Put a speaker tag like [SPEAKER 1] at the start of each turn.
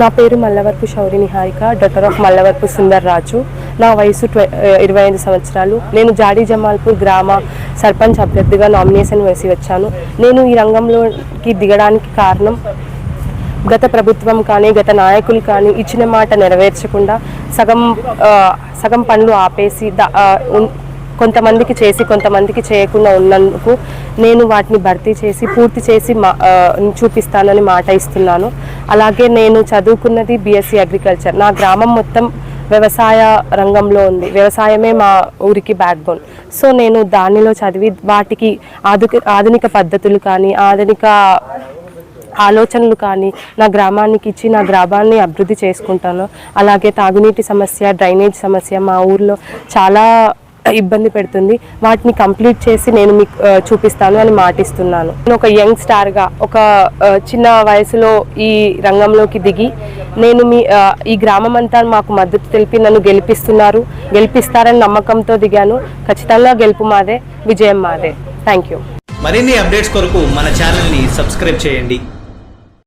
[SPEAKER 1] నా పేరు Mallavarapu Shouri Niharika doctor of Mallavarapu Sundar Raju. నా వయసు ట్వ ఇరవై ఐదు సంవత్సరాలు. నేను జాడీ జమాల్పూర్ గ్రామ సర్పంచ్ అభ్యర్థిగా నామినేషన్ వేసి వచ్చాను. నేను ఈ రంగంలోకి దిగడానికి కారణం గత ప్రభుత్వం కానీ గత నాయకులు కానీ ఇచ్చిన మాట నెరవేర్చకుండా సగం సగం పనులు ఆపేసి కొంతమందికి చేసి కొంతమందికి చేయకుండా ఉన్నందుకు నేను వాటిని భర్తీ చేసి పూర్తి చేసి మా చూపిస్తానని మాట ఇస్తున్నాను. అలాగే నేను చదువుకున్నది బీఎస్సీ అగ్రికల్చర్ నా గ్రామం మొత్తం వ్యవసాయ రంగంలో ఉంది. వ్యవసాయమే మా ఊరికి బ్యాక్ బోన్ సో నేను దానిలో చదివి వాటికి ఆధుక ఆధునిక పద్ధతులు కానీ ఆధునిక ఆలోచనలు కానీ నా గ్రామానికి ఇచ్చి నా గ్రామాన్ని అభివృద్ధి చేసుకుంటాను. అలాగే తాగునీటి సమస్య డ్రైనేజ్ సమస్య మా ఊర్లో చాలా ఇబ్బంది పెడుతుంది. వాటిని కంప్లీట్ చేసి నేను మీకు చూపిస్తాను అని మాటిస్తున్నాను. నేను ఒక యంగ్ స్టార్గా ఒక చిన్న వయసులో ఈ రంగంలోకి దిగి నేను మీ ఈ గ్రామం అంతా మాకు మద్దతు తెలిపి నన్ను గెలిపిస్తున్నారు. గెలిపిస్తారని నమ్మకంతో దిగాను. ఖచ్చితంగా గెలుపు మాదే విజయం మాదే. థ్యాంక్ యూ
[SPEAKER 2] మరిన్ని అప్డేట్స్ కొరకు మన ఛానల్ని సబ్స్క్రైబ్ చేయండి.